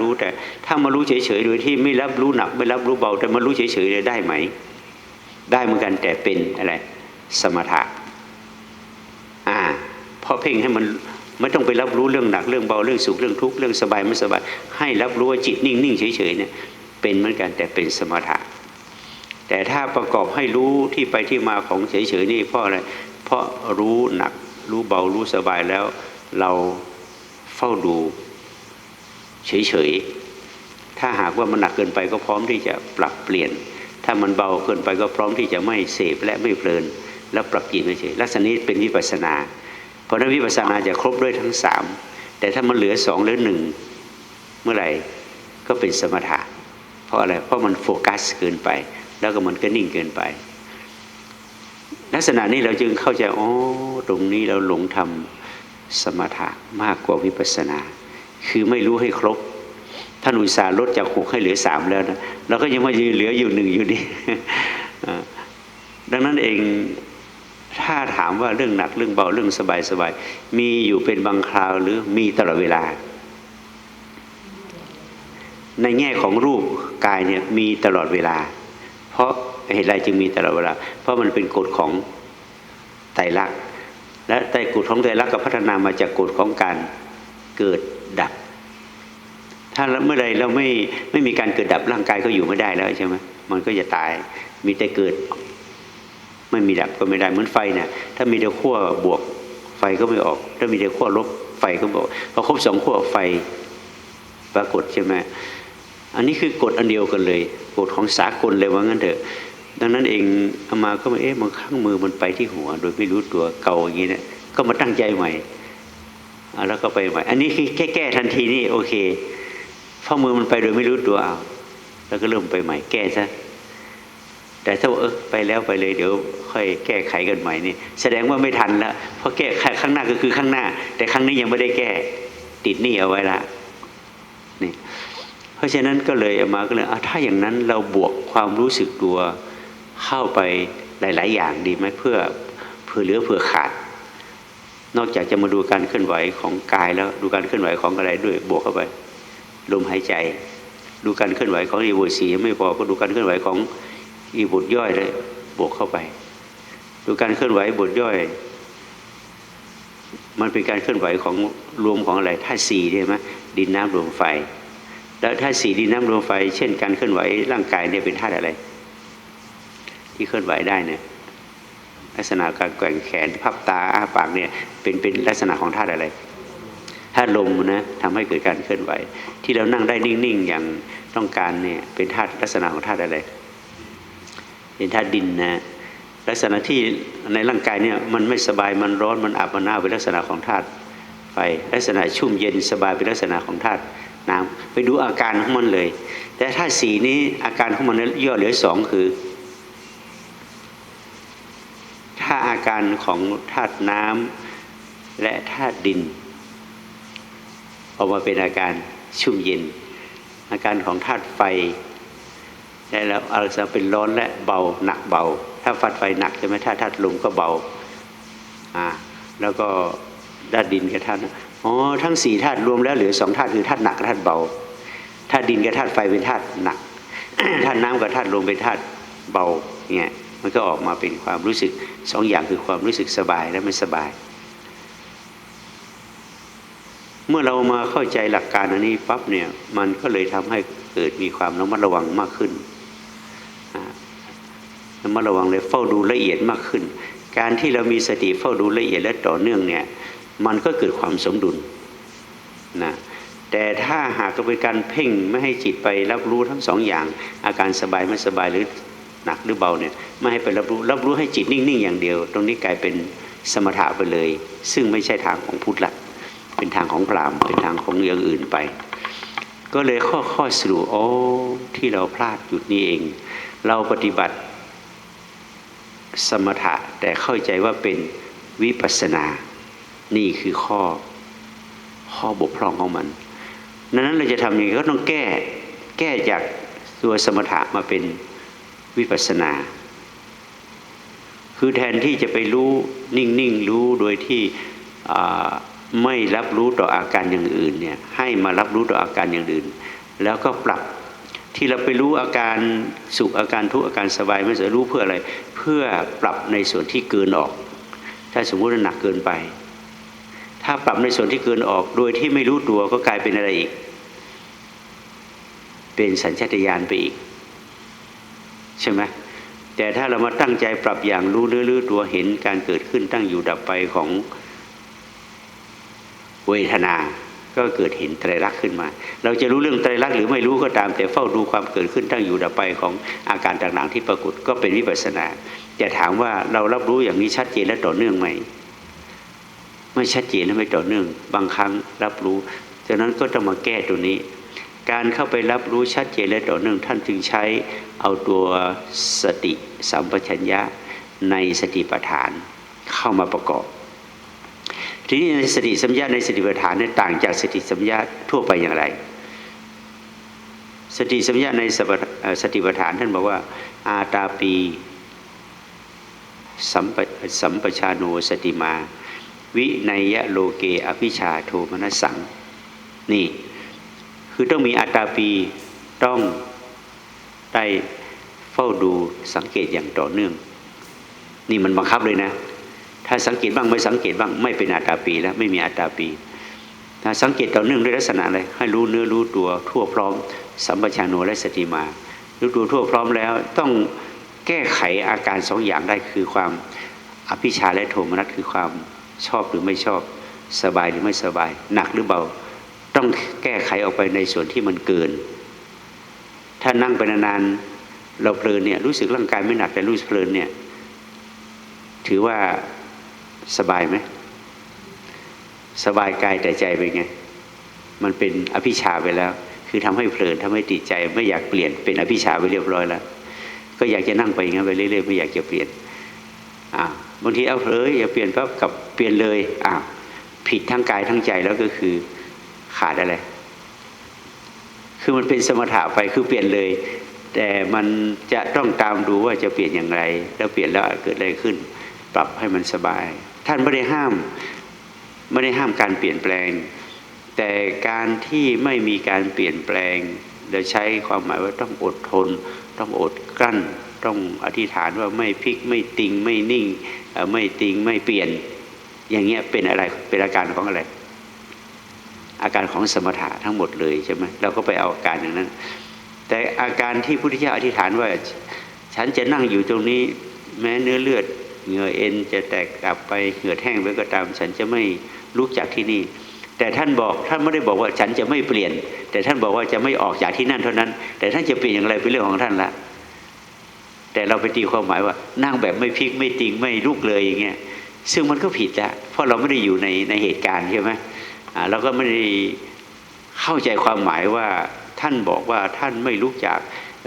รู้แต่ ถ้ามารู้เฉยๆโดยที่ไม่รับรู้หนักไม่รับรู้เบา แต่มารู้เฉยๆได้ไหม ได้เหมือนกันแต่เป็นอะไรสมถะอ่าเพราะเพ่งให้มันไม่ต้องไปรับรู้เรื่องหนักเรื่องเบาเรื่องสุขเรื่องทุกข์เรื่องสบายไม่สบาย ให้รับรู้ว่าจิตนิ่งๆเฉยๆเนี่ยเป็นเหมือนกันแต่เป็นสมถะ แต่ถ้าประกอบให้รู้ที่ไปที่มาของเฉยๆนี่เพราะอะไรเพราะรู้หนักรู้เบารู้สบายแล้วเราเฝ้าดู เฉยๆ ถ้าหากว่ามันหนักเกินไปก็พร้อมที่จะปรับเปลี่ยน ถ้ามันเบาเกินไปก็พร้อมที่จะไม่เสพและไม่เพลิน แล้วปรับจิตเฉยลักษณะนี้เป็นวิปัสนา เพราะนั้นวิปัสสนาจะครบด้วยทั้งสามแต่ถ้ามันเหลือสองหรือหนึ่งเมื่อไหร่ก็เป็นสมถะ เพราะอะไร เพราะมันโฟกัสเกินไป แล้วก็มันก็นิ่งเกินไป ลักษณะนี้เราจึงเข้าใจ อ๋อ ตรงนี้เราหลงทำสมถะมากกว่าวิปัสสนา คือไม่รู้ให้ครบท่านอุตสาห์ลดจากหกให้เหลือสามแล้วนะเราก็ยังมายืนเหลืออยู่หนึ่งอยู่ดีดังนั้นเองถ้าถามว่าเรื่องหนักเรื่องเบาเรื่องสบายสบายมีอยู่เป็นบางคราวหรือมีตลอดเวลา ในแง่ของรูปกายเนี่ยมีตลอดเวลา เพราะเหตุไรจึงมีตลอดเวลา เพราะมันเป็นกฎของไตรลักษณ์และไตรกฎของไตรลักษณ์ก็พัฒนามาจากกฎของการเกิดดับ ถ้าเมื่อไรเราไม่ไม่มีการเกิดดับร่างกายก็อยู่ไม่ได้แล้วใช่ไหมมันก็จะตาย มีแต่เกิด ไม่มีดับก็ไม่ได้เหมือนไฟเนี่ยถ้ามีแต่ขั้วบวกไฟก็ไม่ออก ถ้ามีแต่ขั้วลบไฟก็บอกพอครบสองขั้วไฟปรากฏใช่ไหมอันนี้คือกฎอันเดียวกันเลยกฎของสากลเลยว่างั้นเถอะ ดังนั้นเองเอามาก็มาเอ๊ะมันข้างมือมันไปที่หัว โดยไม่รู้ตัวเก่าอย่างนี้เนี่ยก็มาตั้งใจใหม่แล้วก็ไปใหม่ อันนี้คือแค่แก้ทันทีนี่โอเค เพราะมือมันไปโดยไม่รู้ตัวเอาแล้วก็เริ่มไปใหม่แก้ซะแต่ถ้าเออไปแล้วไปเลยเดี๋ยว ค่อยแก้ไขกันใหม่นี่แสดงว่าไม่ทันแล้วเพราะแก้ข้างหน้าก็คือข้างหน้า แต่ข้งนี้ยังไม่ได้แก้ติดหนี้เอาไว้ละนี่เพราะฉะนั้นก็เลยมาก็เลยถ้าอย่างนั้นเราบวกความรู้สึกตัวเข้าไปหลาย ๆ อย่างดีไหมเพื่อเพื่อเหลือเพื่อขาด นอกจากจะมาดูการเคลื่อนไหวของกายแล้วดูการเคลื่อนไหวของอะไรด้วยบวกเข้าไป ลมหายใจ ดูการเคลื่อนไหวของอีโวสีไม่พอก็ดูการเคลื่อนไหวของอีบทย่อยเลยบวกเข้าไป ดูการเคลื่อนไหวบทย่อย มันเป็นการเคลื่อนไหวของรวมของอะไรธาตุสี่ใช่ไหมดินน้ำลมไฟ แล้วธาตุสี่ดินน้ำลมไฟ เช่น การเคลื่อนไหวร่างกายเนี่ยเป็นธาตุอะไร ที่เคลื่อนไหวได้เนี่ยลักษณะการแกว่งแขนพับตาอ้าปากเนี่ยเป็นเป็นลักษณะของธาตุอะไร ธาตุลมนะทำให้เกิดการเคลื่อนไหว ที่เรานั่งได้นิ่งๆอย่างต้องการเนี่ยเป็นธาตุลักษณะของธาตุอะไร เป็นธาตุดินนะลักษณะที่ในร่างกายเนี่ยมันไม่สบายมันร้อนมันอับมันหนาวเป็นลักษณะของธาตุไฟลักษณะชุ่มเย็นสบายเป็นลักษณะของธาตุน้ำไปดูอาการของมันเลย แต่ธาตุสีนี้อาการของมันย่อเหลือสองคือ ถ้าอาการของธาตุน้ำและธาตุดิน ออกมาเป็นอาการชุ่มเย็น อาการของธาตุไฟได้แล้วอาจจะเป็นร้อนและเบาหนักเบา ถ้าฟัดไฟหนักใช่ไหมถ้าธาตุลมก็เบาอ่าแล้วก็ธาตุดินกับธาตุอ๋อทั้งสี่ธาตุรวมแล้วเหลือสองธาตุคือธาตุหนักธาตุเบาธาตุดินกับธาตุไฟเป็นธาตุหนักธาตุน้ำกับธาตุลมเป็นธาตุเบาเนี่ยมันก็ออกมาเป็นความรู้สึกสองอย่างคือความรู้สึกสบายและไม่สบาย เมื่อเรามาเข้าใจหลักการอันนี้ปั๊บเนี่ย มันก็เลยทำให้เกิดมีความระมัดระวังมากขึ้นระมัดระวังเลยเฝ้าดูละเอียดมากขึ้น การที่เรามีสติเฝ้าดูละเอียดและต่อเนื่องเนี่ย มันก็เกิดความสมดุลนะแต่ถ้าหากเป็นการเพ่งไม่ให้จิตไปรับรู้ทั้งสองอย่าง อาการสบายไม่สบายหรือหนักหรือเบาเนี่ยไม่ให้ไปรับรู้รับรู้ให้จิตนิ่งๆอย่างเดียว ตรงนี้กลายเป็นสมถะไปเลย ซึ่งไม่ใช่ทางของพุทธละ เป็นทางของพราหมณ์เป็นทางของอย่างอื่นไป ก็เลยข้อข้อสรุปโอ้ที่เราพลาดจุดนี้เอง เราปฏิบัติสมถะแต่เข้าใจว่าเป็นวิปัสนา นี่คือข้อข้อบกพร่องของมันดังนั้นเราจะทำยังไงก็ต้องแก้แก้จากตัวสมถะมาเป็นวิปัสนา คือแทนที่จะไปรู้นิ่งๆ รู้โดยที่ ไม่รับรู้ต่ออาการอย่างอื่นเนี่ยให้มารับรู้ต่ออาการอย่างอื่น แล้วก็ปรับที่เราไปรู้อาการสุขอาการทุกข์อาการสบายไม่สรู้เพื่ออะไร เพื่อปรับในส่วนที่เกินออก ถ้าสมมุติว่าหนักเกินไป ถ้าปรับในส่วนที่เกินออกโดยที่ไม่รู้ตัวก็กลายเป็นอะไรอีก เป็นสัญชาตญาณไปอีก ใช่ไหมแต่ถ้าเรามาตั้งใจปรับอย่างรู้เนื้อรู้ตัวเห็นการเกิดขึ้นตั้งอยู่ดับไปของ เวทนาก็เกิดเห็นไตรลักษณ์ขึ้นมา เราจะรู้เรื่องไตรลักษณ์หรือไม่รู้ก็ตาม แต่เฝ้าดูความเกิดขึ้นตั้งอยู่ดับไปของอาการต่างๆที่ปรากฏก็เป็นวิปัสสนาจะถามว่าเรารับรู้อย่างนี้ชัดเจนและต่อเนื่องไหมไม่ชัดเจนและไม่ต่อเนื่อง บางครั้งรับรู้จากนั้นก็ต้องมาแก้ตัวนี้ การเข้าไปรับรู้ชัดเจนและต่อเนื่องท่านจึงใช้เอาตัวสติสัมปชัญญะในสติปัฏฐานเข้ามาประกอบ ทีนี้ในสติสัมยาในสติปัฏฐานเนี่ยต่างจากสติสัมยาทั่วไปอย่างไร สติสัมยาในสติปัฏฐานท่านบอกว่า อาตาปีสัมปสัมปชาโนสติมา วินัยโลเกอภิชาโทมนสังนี่คือต้องมีอัตตาปีต้องได้เฝ้าดูสังเกตอย่างต่อเนื่อง นี่มันบังคับเลยนะ ถ้าสังเกตบ้างไม่สังเกตบ้างไม่เป็นอัตตาปีแล้วไม่มีอัตตาปี ถ้าสังเกตต่อเนื่องด้วยลักษณะอะไรให้รู้เนื้อรู้ตัวทั่วพร้อม สัมปชาโนและสติมา รู้ตัวทั่วพร้อมแล้ว ต้องแก้ไขอาการสองอย่างได้คือความอภิชาและโทมนัสคือความชอบหรือไม่ชอบสบายหรือไม่สบาย หนักหรือเบา ต้องแก้ไขออกไปในส่วนที่มันเกิน ถ้านั่งไปนานๆเราเพลินเนี่ยรู้สึกร่างกายไม่หนักแต่รู้สึกเพลินเนี่ยถือว่า สบายไหมสบายกายแต่ใจเป็นไง มันเป็นอภิชาไปแล้ว คือทำให้เพลินทำให้ติดใจ ไม่อยากเปลี่ยนเป็นอภิชาไปเรียบร้อยแล้ว ก็อยากจะนั่งไปอย่างนั้นไปเรื่อยๆไม่อยากจะเปลี่ยนอ่าบางทีเอาเลยอย่าเปลี่ยนปั๊บกับเปลี่ยนเลยอ่าผิดทั้งกายทั้งใจแล้วก็คือขาดอะไร คือมันเป็นสมถะไปคือเปลี่ยนเลย แต่มันจะต้องตามดูว่าจะเปลี่ยนอย่างไร แล้วเปลี่ยนแล้วเกิดอะไรขึ้น ปรับให้มันสบาย ท่านไม่ได้ห้ามไม่ได้ห้ามการเปลี่ยนแปลง แต่การที่ไม่มีการเปลี่ยนแปลงเราใช้ความหมายว่าต้องอดทน ต้องอดกลั้น ต้องอธิษฐานว่าไม่พลิกไม่ติงไม่นิ่งไม่ติงไม่เปลี่ยน อย่างเงี้ยเป็นอะไรเป็นอาการของอะไร อาการของสมถะทั้งหมดเลยใช่ไหมเราก็ไปเอาอาการอย่างนั้น แต่อาการที่พุทธเจ้าอธิษฐานว่า ฉันจะนั่งอยู่ตรงนี้ แม้เนื้อเลือด เหงื่อเอ็นจะแตกกลับไปเหงื่อแห้งไปก็ตาม ฉันจะไม่ลุกจากที่นี่ แต่ท่านบอกท่านไม่ได้บอกว่าฉันจะไม่เปลี่ยน แต่ท่านบอกว่าจะไม่ออกจากที่นั่นเท่านั้น แต่ท่านจะเปลี่ยนอย่างไรเป็นเรื่องของท่านละแต่เราไปตีความหมายว่านั่งแบบไม่พลิกไม่ติงไม่ลุกเลยอย่างเงี้ยซึ่งมันก็ผิดละเพราะเราไม่ได้อยู่ในในเหตุการณ์ใช่ไหมอ่าเราก็ไม่ได้เข้าใจความหมายว่าท่านบอกว่าท่านไม่ลุกจาก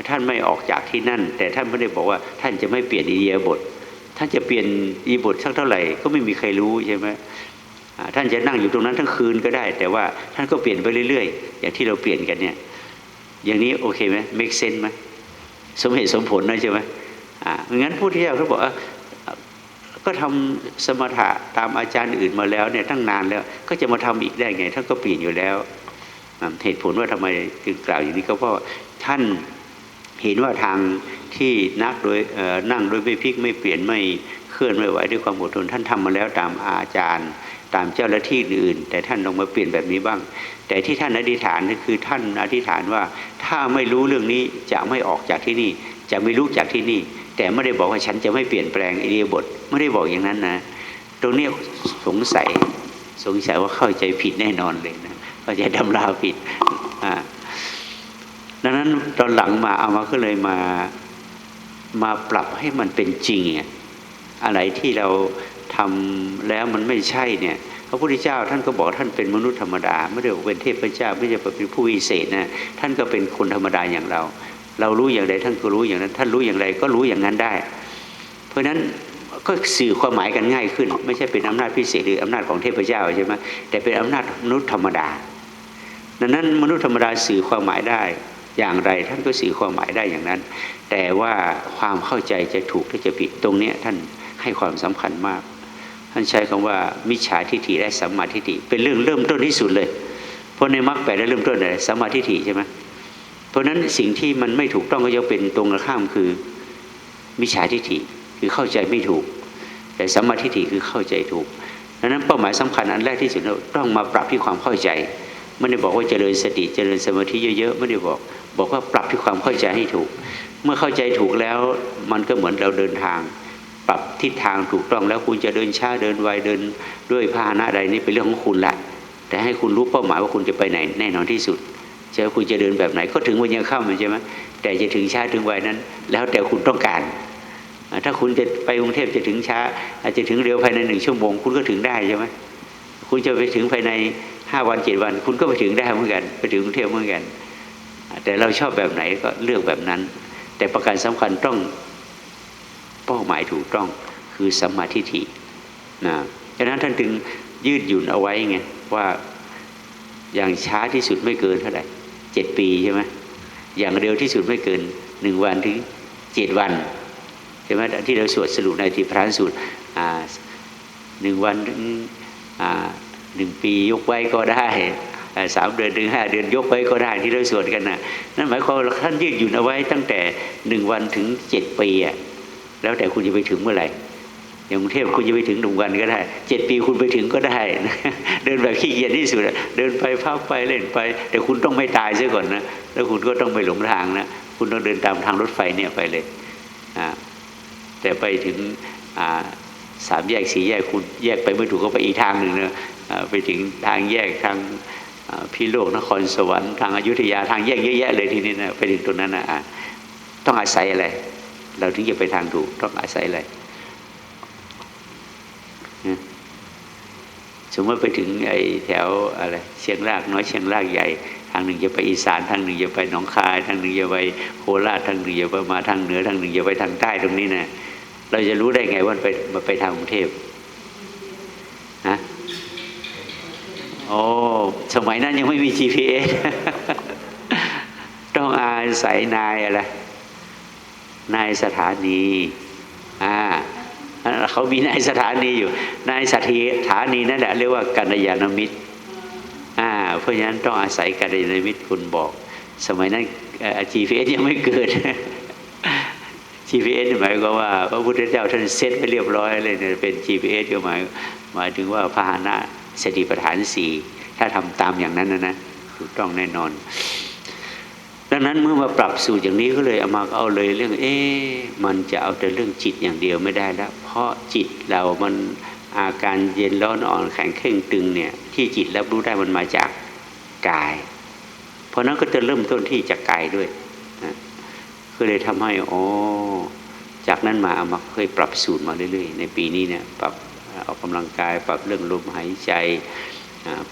ท่านไม่ออกจากที่นั่น แต่ท่านไม่ได้บอกว่าท่านจะไม่เปลี่ยนอิเดียบท ท่านจะเปลี่ยนอีบทสักเท่าไหร่ก็ไม่มีใครรู้ใช่ไหมท่านจะนั่งอยู่ตรงนั้นทั้งคืนก็ได้ แต่ว่าท่านก็เปลี่ยนไปเรื่อยๆ อย่างที่เราเปลี่ยนกันเนี่ย อย่างนี้โอเคไหม make sense ไหมสมเหตุสมผลนะใช่ไหมอ่างั้นผู้ที่เขาบอกว่าก็ทำสมถะตามอาจารย์อื่นมาแล้วเนี่ยตั้งนานแล้วก็จะมาทำอีกได้ไง ท่านก็เปลี่ยนอยู่แล้ว เหตุผลว่าทำไมจึงกล่าวอย่างนี้ก็เพราะท่าน เห็นว่าทางที่นักโดยนั่งโดยไม่พลิกไม่เปลี่ยนไม่เคลื่อนไม่ไหวด้วยความอดทนท่านทำมาแล้วตามอาจารย์ ตามเจ้าหน้าที่อื่น แต่ท่านลงมาเปลี่ยนแบบนี้บ้าง แต่ที่ท่านอธิษฐานก็คือท่านอธิษฐานว่าถ้าไม่รู้เรื่องนี้จะไม่ออกจากที่นี่ จะไม่รู้จากที่นี่ แต่ไม่ได้บอกว่าฉันจะไม่เปลี่ยนแปลงอิเดียบทไม่ได้บอกอย่างนั้นนะ ตรงนี้สงสัยสงสัยว่าเข้าใจผิดแน่นอนเลยนะเข้าใจดำราผิดอ่า ดังนั้นตอนหลังมาเอามาก็เลยมามาปรับให้มันเป็นจริงอะไรที่เราทำแล้วมันไม่ใช่เนี่ยพระพุทธเจ้าท่านก็บอกท่านเป็นมนุษย์ธรรมดาไม่ได้บอกเป็นเทพเจ้าไม่ใช่เป็นผู้วิเศษนะท่านก็เป็นคนธรรมดาอย่างเรา เรารู้อย่างไรท่านก็รู้อย่างนั้น ท่านรู้อย่างไรก็รู้อย่างนั้นได้ เพราะฉะนั้นก็สื่อความหมายกันง่ายขึ้น ไม่ใช่เป็นอำนาจพิเศษหรืออำนาจของเทพเจ้าใช่ไหมแต่เป็นอำนาจมนุษย์ธรรมดาดังนั้นมนุษย์ธรรมดาสื่อความหมายได้ อย่างไรท่านก็สื่อความหมายได้อย่างนั้น แต่ว่าความเข้าใจจะถูกหรือจะผิดตรงนี้ท่านให้ความสำคัญมาก ท่านใช้คำว่ามิจฉาทิฏฐิและสัมมาทิฏฐิเป็นเรื่องเริ่มต้นที่สุดเลย เพราะในมรรคแปดได้เริ่มต้นอะไรสัมมาทิฏฐิใช่ไหมเพราะฉะนั้นสิ่งที่มันไม่ถูกต้องก็จะเป็นตรงกันข้ามคือมิจฉาทิฏฐิคือเข้าใจไม่ถูก แต่สัมมาทิฏฐิคือเข้าใจถูกดังนั้นเป้าหมายสำคัญอันแรกที่สุดเราต้องมาปรับที่ความเข้าใจไม่ได้บอกว่าเจริญสติเจริญสมาธิเยอะๆไม่ได้บอก บอกว่าปรับที่ความเข้าใจให้ถูก เมื่อเข้าใจถูกแล้วมันก็เหมือนเราเดินทาง ปรับทิศทางถูกต้องแล้วคุณจะเดินช้าเดินไวเดินด้วยพาหนะใดนี่เป็นเรื่องของคุณละแต่ให้คุณรู้เป้าหมายว่าคุณจะไปไหนแน่นอนที่สุดใช่คุณจะเดินแบบไหนก็ถึงวันยังค่ำใช่ไหมแต่จะถึงช้าถึงไวนั้น แล้วแต่คุณต้องการ ถ้าคุณจะไปกรุงเทพจะถึงช้า อาจจะถึงเร็วภายในหนึ่งชั่วโมง คุณก็ถึงได้ใช่ไหมคุณจะไปถึงภายในห้าวันเจ็ดวัน คุณก็ไปถึงได้เหมือนกัน ไปถึงกรุงเทพเหมือนกัน แต่เราชอบแบบไหนก็เลือกแบบนั้น แต่ประการสำคัญต้องเป้าหมายถูกต้องคือสัมมาทิฏฐินะฉะนั้นท่านถึงยืดหยุ่นเอาไว้ไงว่าอย่างช้าที่สุดไม่เกินเท่าไหร่เจ็ดปีใช่ไหมอย่างเร็วที่สุดไม่เกินหนึ่งวันถึงเจ็ดวันใช่ไหมที่เราสวดสรุปในทีพรานสูตรหนึ่งวันถึงหนึ่งปียกไว้ก็ได้ สามเดือนถึงห้าเดือนยกไว้ก็ได้ที่เราสวดกันนะนั่นหมายความว่าท่านยืดหยุ่นเอาไว้ตั้งแต่หนึ่งวันถึงเจ็ดปีอะแล้วแต่คุณจะไปถึงเมื่อไหร่อย่างกรุงเทพคุณจะไปถึงหนึ่งวันก็ได้เจ็ดปีคุณไปถึงก็ได้นะเดินแบบขี้เกียจที่สุดเดินไปพักไปเล่นไป แต่คุณต้องไม่ตายซะก่อนนะแล้วคุณก็ต้องไปหลงทางนะคุณต้องเดินตามทางรถไฟเนี่ยไปเลยอ่าแต่ไปถึงอ่าสามแยกสี่แยกคุณแยกไปไม่ถูกก็ไปอีกทางหนึ่งนะไปถึงทางแยกทาง พี่โลกนครสวรรค์ทางอายุธยาทางแยกเยอะแยะเลยทีนี้นะไปถึงตรงนั้นนะต้องอาศัยอะไร เราถึงจะไปทางถูกต้องอาศัยอะไรสมมติไปถึงไอ้แถวอะไรเชียงรากน้อยเชียงรากใหญ่ทางหนึ่งจะไปอีสานทางหนึ่งจะไปหนองคาย ทางหนึ่งจะไปโคราชทางหนึ่งจะไปมาทางเหนือทางหนึ่งจะไปทางใต้ตรงนี้นะเราจะรู้ได้ไงว่าไปมาไปทางกรุงเทพฮะโอ้ สมัยนั้นยังไม่มี GPS ต้องอาศัยนายอะไร นายสถานี อ่าเขามีนายสถานีอยู่ นายสถานีนั่นแหละเรียกว่ากัญยาณมิตร อ่า เพราะฉะนั้นต้องอาศัยกัญยาณมิตรคุณบอก สมัยนั้น GPS ยังไม่เกิด GPS หมายควาว่าพระพุทธเจ้าท่านเซตไว้เรียบร้อยเลยเนี่ยเป็น GPS ก็หมายหมายถึงว่าพาหนะสติปัฏฐานสี่ ถ้าทำตามอย่างนั้นนะนะถูกต้องแน่นอน ดังนั้นเมื่อมาปรับสูตรอย่างนี้ก็เลยเอามาเอาเลยเรื่อง เอ๊มันจะเอาแต่เรื่องจิตอย่างเดียวไม่ได้แล้ว เพราะจิตเรามันอาการเย็นร้อนอ่อนแข็งเข่งตึงเนี่ย ที่จิตรับรู้ได้มันมาจากกาย เพราะนั้นก็จะเริ่มต้นที่จากกายด้วยนะก็เลยทำให้อ๋อจากนั้นมาเอามาเคยปรับสูตรมาเรื่อยๆ ในปีนี้เนี่ยปรับออกกำลังกายปรับเรื่องลมหายใจ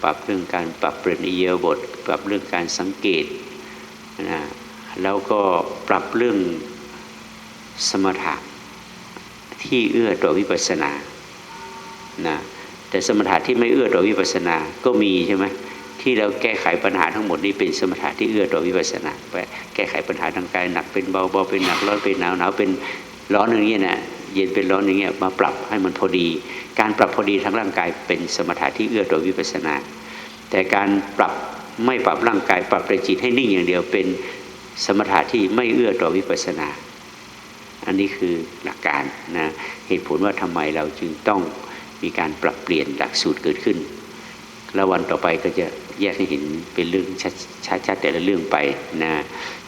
ปรับเรื่องการปรับเปลี่ยนอิเยบท ปรับเรื่องการสังเกตนะแล้วก็ปรับเรื่องสมถะที่เอื้อต่อวิปัสสนานะแต่สมถะที่ไม่เอื้อต่อวิปัสสนาก็มีใช่ไหมที่เราแก้ไขปัญหาทั้งหมดนี้เป็นสมถะที่เอื้อต่อวิปัสสนาแก้ไขปัญหาทางกายหนักเป็นเบาเบาเป็นหนักร้อนเป็นหนาวหนาวเป็นร้อนอย่างเงี้นะ เย็นเป็นร้อนอย่างเงี้ยมาปรับให้มันพอดี การปรับพอดีทางร่างกายเป็นสมถะที่เอื้อต่อวิปัสสนา แต่การปรับไม่ปรับร่างกาย ปรับแต่จิตให้นิ่งอย่างเดียวเป็นสมถะที่ไม่เอื้อต่อวิปัสสนา อันนี้คือหลักการนะเหตุผลว่าทำไมเราจึงต้องมีการปรับเปลี่ยนหลักสูตรเกิดขึ้น แล้ววันต่อไปก็จะแยกให้เห็นเป็นเรื่องชัดๆแต่ละเรื่องไปนะ